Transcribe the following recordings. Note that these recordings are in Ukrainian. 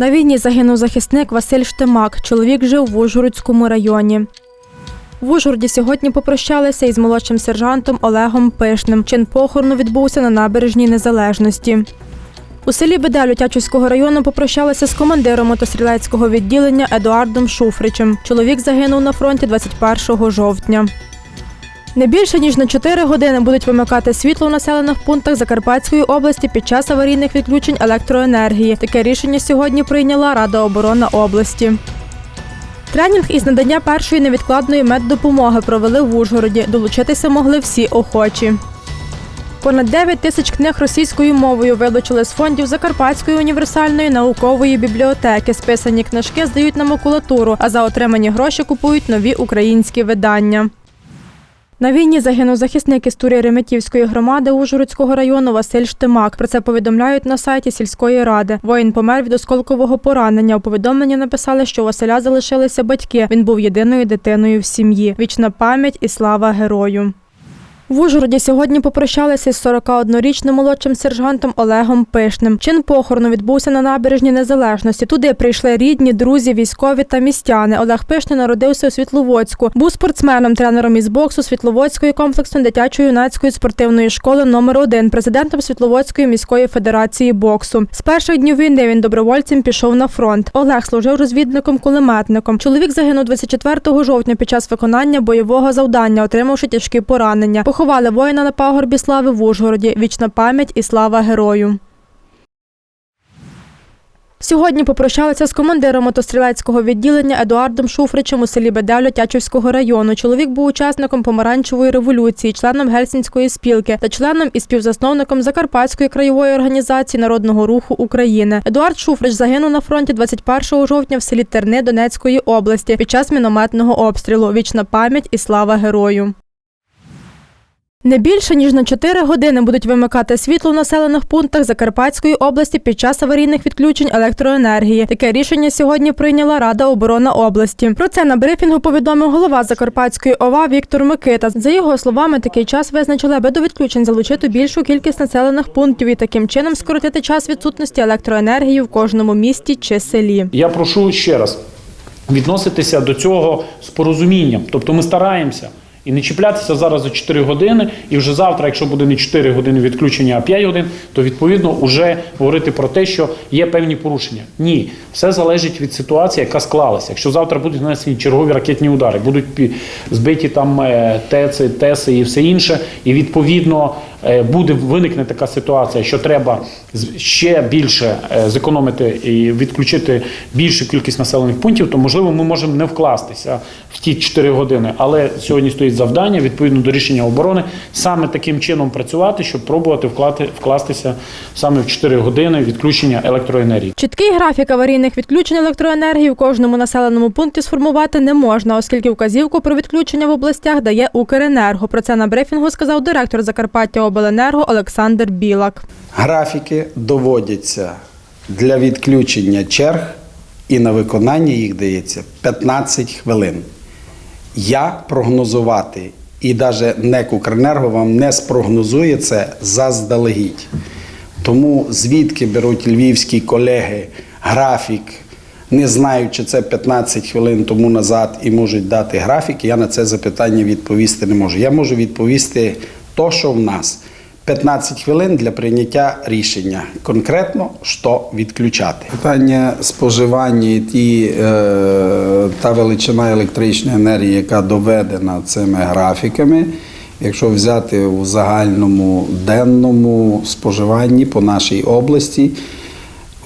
На війні загинув захисник Василь Штемак. Чоловік жив в Ужгородському районі. В Ужгороді сьогодні попрощалися із молодшим сержантом Олегом Пишним. Чин похорону відбувся на набережній Незалежності. У селі Беделю Тячівського району попрощалися з командиром мотострілецького відділення Едуардом Шуфричем. Чоловік загинув на фронті 21 жовтня. Не більше ніж на 4 години будуть вимикати світло у населених пунктах Закарпатської області під час аварійних відключень електроенергії. Таке рішення сьогодні прийняла Рада оборони області. Тренінг із надання першої невідкладної меддопомоги провели в Ужгороді. Долучитися могли всі охочі. Понад 9 тисяч книг російською мовою вилучили з фондів Закарпатської універсальної наукової бібліотеки. Списані книжки здають на макулатуру, а за отримані гроші купують нові українські видання. На війні загинув захисник із Турі Реметівської громади Ужгородського району Василь Штимак. Про це повідомляють на сайті сільської ради. Воїн помер від осколкового поранення. У повідомленні написали, що у Василя залишилися батьки. Він був єдиною дитиною в сім'ї. Вічна пам'ять і слава герою. В Ужгороді сьогодні попрощалися з 41-річним молодшим сержантом Олегом Пишним. Чин похорону відбувся на набережні Незалежності. Туди прийшли рідні, друзі, військові та містяни. Олег Пишний народився у Світловодську. Був спортсменом, тренером із боксу Світловодської комплексної дитячої юнацької спортивної школи номер 1 президентом Світловодської міської федерації боксу. З перших днів війни він добровольцем пішов на фронт. Олег служив розвідником-кулеметником. Чоловік загинув 24 жовтня під час виконання бойового завдання, отримавши тяжкі поранення. Поховали воїна на пагорбі слави в Ужгороді. Вічна пам'ять і слава герою. Сьогодні попрощалися з командиром мотострілецького відділення Едуардом Шуфричем у селі Беделю Тячівського району. Чоловік був учасником помаранчевої революції, членом Гельсінської спілки та членом і співзасновником Закарпатської краєвої організації народного руху України. Едуард Шуфрич загинув на фронті 21 жовтня в селі Терни Донецької області під час мінометного обстрілу. Вічна пам'ять і слава герою. Не більше ніж на 4 години будуть вимикати світло в населених пунктах Закарпатської області під час аварійних відключень електроенергії. Таке рішення сьогодні прийняла Рада оборони області. Про це на брифінгу повідомив голова Закарпатської ОВА Віктор Микита. За його словами, такий час визначили, аби до відключень залучити більшу кількість населених пунктів і таким чином скоротити час відсутності електроенергії в кожному місті чи селі. Я прошу ще раз відноситися до цього з порозумінням. Тобто ми стараємося і не чіплятися зараз за 4 години, і вже завтра, якщо буде не 4 години відключення, а 5 годин, то відповідно вже говорити про те, що є певні порушення. Ні, все залежить від ситуації, яка склалася. Якщо завтра будуть нанесені чергові ракетні удари, будуть збиті там е, ТЕЦи, ТЕСи і все інше, і відповідно буде виникне така ситуація, що треба ще більше е, зекономити і відключити більшу кількість населених пунктів, то можливо ми можемо не вкластися в ті 4 години. Але сьогодні стоїть завдання відповідно до рішення оборони саме таким чином працювати, щоб пробувати вклати, вкластися саме в 4 години відключення електроенергії. Чіткий графік аварійних відключень електроенергії в кожному населеному пункті сформувати не можна, оскільки вказівку про відключення в областях дає Укренерго. Про це на брифінгу сказав директор Закарпаття Обленерго Олександр Білак. Графіки доводяться для відключення черг і на виконання їх дається 15 хвилин. Я прогнозувати і навіть НЕК «Укренерго» вам не спрогнозує це заздалегідь. Тому звідки беруть львівські колеги графік, не знаю, чи це 15 хвилин тому назад і можуть дати графік, я на це запитання відповісти не можу. Я можу відповісти то, що в нас. 15 хвилин для прийняття рішення. Конкретно, що відключати. Питання споживання і ті, е, та величина електричної енергії, яка доведена цими графіками. Якщо взяти у загальному денному споживанні по нашій області,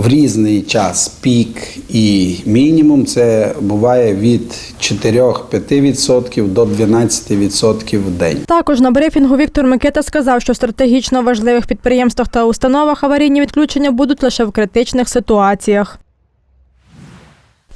в різний час пік і мінімум це буває від 4-5% до 12% в день. Також на брифінгу Віктор Микита сказав, що в стратегічно важливих підприємствах та установах аварійні відключення будуть лише в критичних ситуаціях.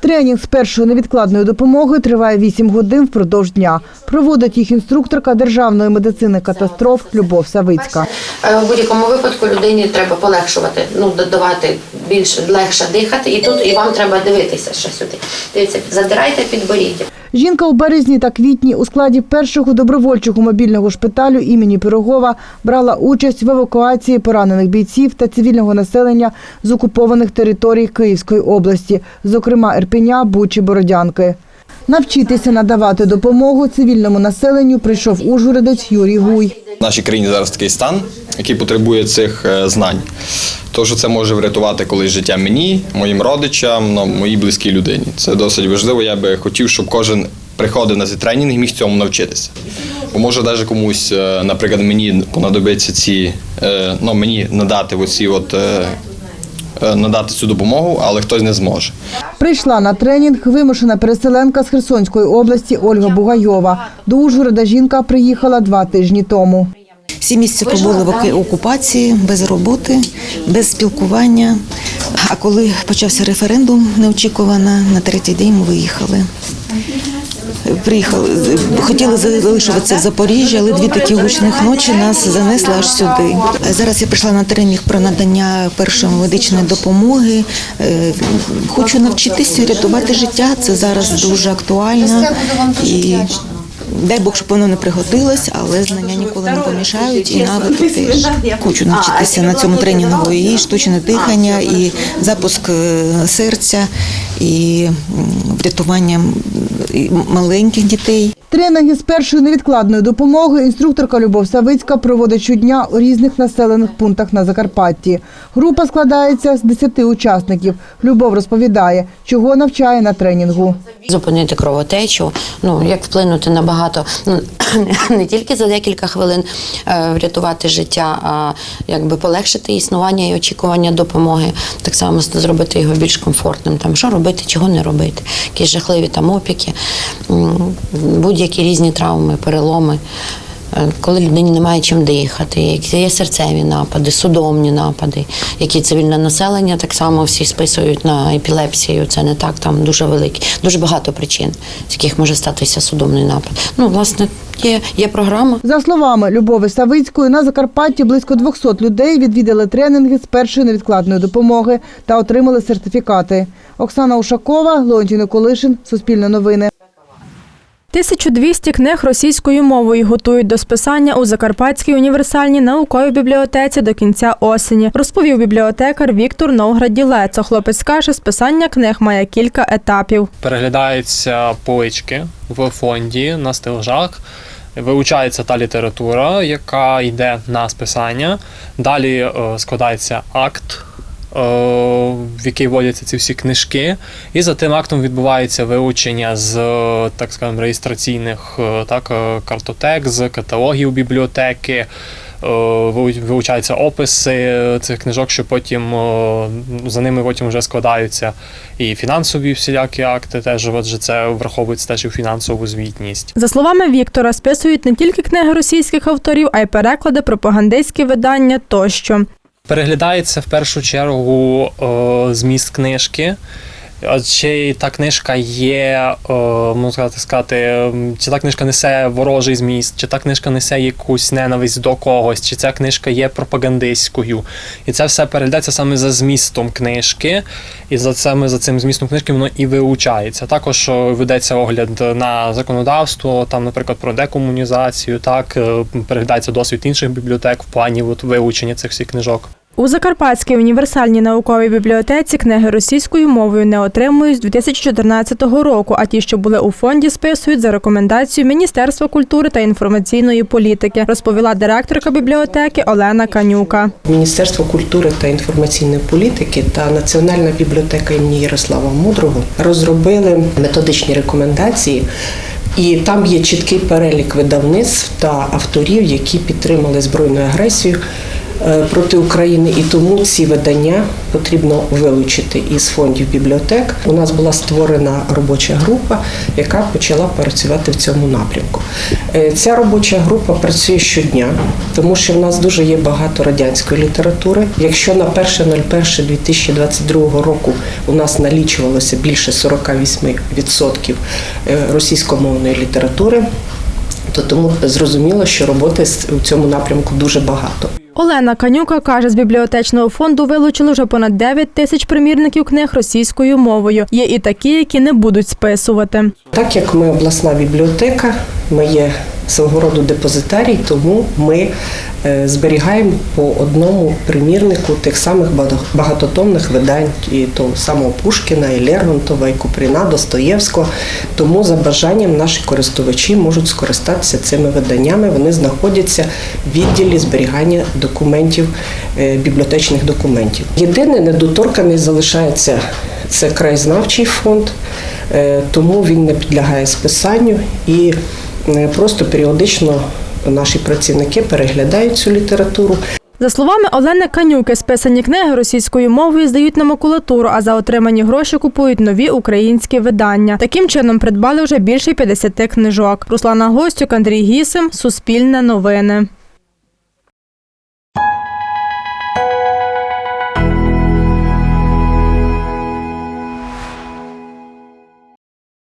Тренінг з першої невідкладної допомоги триває 8 годин впродовж дня. Проводить їх інструкторка державної медицини катастроф Любов Савицька. Е, У будь-якому випадку людині треба полегшувати, ну додавати більше легше дихати, і тут і вам треба дивитися ще сюди. Дивіться, задирайте підборіддя. Жінка у березні та квітні у складі першого добровольчого мобільного шпиталю імені Пирогова брала участь в евакуації поранених бійців та цивільного населення з окупованих територій Київської області, зокрема Ірпеня, Бучі, Бородянки. Навчитися надавати допомогу цивільному населенню прийшов ужгородець Юрій Гуй. В нашій країні зараз такий стан, який потребує цих е, знань. То, що це може врятувати колись життя мені, моїм родичам, ну, моїй близькій людині. Це досить важливо. Я би хотів, щоб кожен приходив на цей тренінг і міг цьому навчитися. Бо може навіть комусь, е, наприклад, мені понадобиться ці, е, ну мені надати оці от. Е, Надати цю допомогу, але хтось не зможе. Прийшла на тренінг вимушена переселенка з Херсонської області Ольга Бугайова. До Ужгорода жінка приїхала два тижні тому. Всі місяці побули в окупації, без роботи, без спілкування. А коли почався референдум неочікувано, на третій день ми виїхали. Приїхали, хотіли залишитися в Запоріжжі, але дві такі гучних ночі нас занесли аж сюди. Зараз я прийшла на тренінг про надання першої медичної допомоги. Е, Хочу навчитися рятувати життя. Це зараз дуже актуально. І дай Бог, щоб воно не пригодилось, але знання ніколи не помішають. І навики теж хочу навчитися на цьому тренінгу і штучне дихання, і запуск е, серця, і врятуванням врятування маленьких дітей. Тренінги з першої невідкладної допомоги інструкторка Любов Савицька проводить щодня у різних населених пунктах на Закарпатті. Група складається з 10 учасників. Любов розповідає, чого навчає на тренінгу. Зупинити кровотечу, ну як вплинути на багато, ну не тільки за декілька хвилин е, врятувати життя, а якби полегшити існування і очікування допомоги, так само зробити його більш комфортним. Там що робити, чого не робити, якісь жахливі там опіки, м, будь-які різні травми, переломи. Е, Коли людині немає чим дихати, які є серцеві напади, судомні напади, які цивільне населення так само всі списують на епілепсію. Це не так, там дуже великі, дуже багато причин, з яких може статися судомний напад. Ну, власне, є, є програма. За словами Любови Савицької, на Закарпатті близько 200 людей відвідали тренінги з першої невідкладної допомоги та отримали сертифікати. Оксана Ушакова, Леонтій Николишин, Суспільне новини. 1200 книг російською мовою готують до списання у Закарпатській універсальній науковій бібліотеці до кінця осені, розповів бібліотекар Віктор Новграділецо. Хлопець каже, списання книг має кілька етапів. переглядаються полички в фонді на стелажах. Вивчається та література, яка йде на списання. Далі е, складається акт, в який вводяться ці всі книжки. І за тим актом відбувається вилучення з е, так скажемо, реєстраційних е, так, е, картотек, з каталогів бібліотеки. Е, Вилучаються описи цих книжок, що потім е, за ними потім вже складаються і фінансові всілякі акти. Теж отже, це враховується теж і фінансову звітність. За словами Віктора, списують не тільки книги російських авторів, а й переклади, пропагандистські видання тощо. Переглядається в першу чергу е, зміст книжки. А Чи та книжка є, е, можна сказати, сказати, чи та книжка несе ворожий зміст, чи та книжка несе якусь ненависть до когось, чи ця книжка є пропагандистською. І це все переглядається саме за змістом книжки, і за саме за цим змістом книжки воно і вилучається. Також е, ведеться огляд на законодавство, там, наприклад, про декомунізацію, так, е, переглядається досвід інших бібліотек в плані от, вилучення цих всіх книжок. У Закарпатській універсальній науковій бібліотеці книги російською мовою не отримують з 2014 року, а ті, що були у фонді, списують за рекомендацією Міністерства культури та інформаційної політики, розповіла директорка бібліотеки Олена Канюка. Міністерство культури та інформаційної політики та Національна бібліотека імені Ярослава Мудрого розробили методичні рекомендації. І там є чіткий перелік видавництв та авторів, які підтримали збройну агресію проти України, і тому ці видання потрібно вилучити із фондів бібліотек. У нас була створена робоча група, яка почала працювати в цьому напрямку. Е, Ця робоча група працює щодня, тому що в нас дуже є багато радянської літератури. Якщо на 1.01.2022 року у нас налічувалося більше 48% е, російськомовної літератури, то тому зрозуміло, що роботи у цьому напрямку дуже багато. Олена Канюка каже, з бібліотечного фонду вилучили вже понад 9 тисяч примірників книг російською мовою. Є і такі, які не будуть списувати. Так як ми обласна бібліотека, ми є свого роду депозитарій, тому ми е, зберігаємо по одному примірнику тих самих багатотомних видань, і того самого Пушкіна, і Лермонтова, і Купріна, Достоєвського. Тому за бажанням наші користувачі можуть скористатися цими виданнями. Вони знаходяться в відділі зберігання документів, е, бібліотечних документів. Єдине недоторканий залишається це краєзнавчий фонд, е, тому він не підлягає списанню і просто періодично наші працівники переглядають цю літературу. За словами Олени Канюки, списані книги російською мовою здають на макулатуру, а за отримані гроші купують нові українські видання. Таким чином придбали вже більше 50 книжок. Руслана Гостюк, Андрій Гісим, Суспільне новини.